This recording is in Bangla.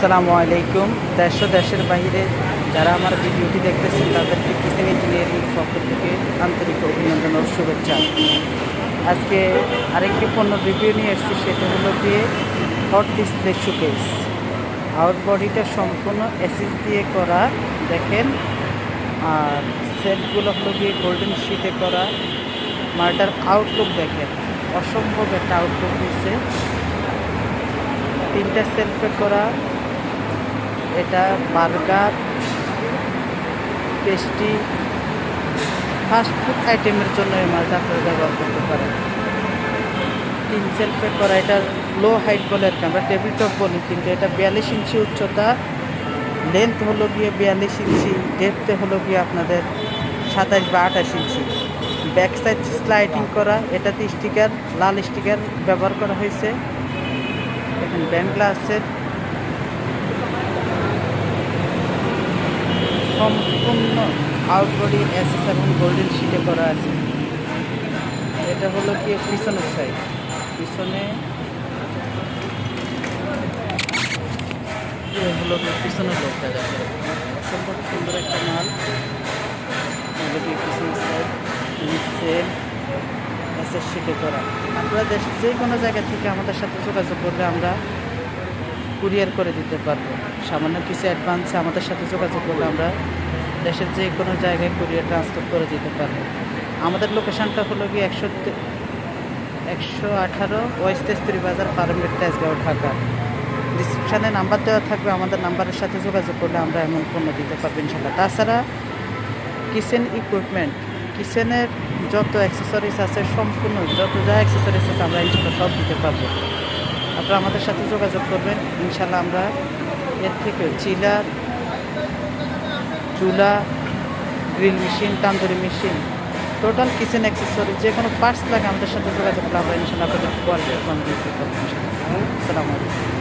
আসসালামু আলাইকুম। দেশ দেশের বাইরে যারা আমার ভিডিওটি দেখতেছেন, তাদেরকে কিচেন ইঞ্জিনিয়ারিং পক্ষ থেকে আন্তরিক অভিনন্দন ও শুভেচ্ছা। আজকে আরেকটি পণ্য রিভিউ নিয়ে এসেছি, সেটা হলো গিয়ে হট ডিসপ্লে শোকেস আউট বডিটা সম্পূর্ণ অ্যাসিস দিয়ে করা, দেখেন। আর সেটগুলো হলো গিয়ে গোল্ডেন শিটে করা। মালটার আউটলুক দেখেন, অসম্ভব একটা আউটলুক দিচ্ছে তিনটা সেলফে করা। এটা বার্গার পেস্ট্রি ফাস্ট ফুড আইটেমের জন্য এই মালটা আপনারা ব্যবহার করতে পারেন। তিন সেলফে করা এটা লো হাইট বলে আর কি, আমরা টেবিল টপ বলি, কিন্তু এটা বিয়াল্লিশ ইঞ্চি উচ্চতা লেন্থ হলো গিয়ে বিয়াল্লিশ ইঞ্চি ডেপথে হলো গিয়ে আপনাদের সাতাশ বা আঠাশ ইঞ্চি। ব্যাক সাইড স্লাইডিং করা, এটাতে স্টিকার লাল স্টিকার ব্যবহার করা হয়েছে। দেখেন ব্যান্ড গ্লাসের সম্পূর্ণ আউটবডি অ্যাসেস এবং গোল্ডেন শিটে করা আছে। এটা হলো কি? পিছনের সাইড পিছনে হলো পিছনের লোকটা দেখে। অসম্ভব সুন্দর একটা মাল। হলো কি পিছনের সাইড সেল এসএস শিটে করা। আপনারা দেশের যে কোনো জায়গা থেকে আমাদের সাথে যোগাযোগ করলে আমরা কুরিয়ার করে দিতে পারব। সামান্য কিছু অ্যাডভান্সে আমাদের সাথে যোগাযোগ করলে আমরা দেশের যে কোনো জায়গায় কুরিয়ার ট্রান্সফার করে দিতে পারব। আমাদের লোকেশানটা হলো গিয়ে একশো একশো আঠারো ওয়েস্ট তেস্তুরি বাজার ফার্মের তেজগাঁও, ঢাকা। ডিসক্রিপশানে নাম্বার দেওয়া থাকবে, আমাদের নাম্বারের সাথে যোগাযোগ করলে আমরা এমন পণ্য দিতে পারব ইনশাল্লাহ তাছাড়া কিচেন ইকুইপমেন্ট কিচেনের যত অ্যাক্সেসরিজ আছে, সম্পূর্ণ যত যা অ্যাক্সেসরিজ আছে, আমরা ইনশাল্লাহ সব দিতে পারব। আপনারা আমাদের সাথে যোগাযোগ করবেন। ইনশাল্লাহ আমরা এর থেকে চিলার চুলা, grill machine, tandoori machine, total kitchen accessory যে কোনো পার্টস লাগে আমাদের সাথে যোগাযোগ করলে আমরা ইনশাল্লাহ আপনাদের ইনশাল্লাহ আসসালামু আলাইকুম।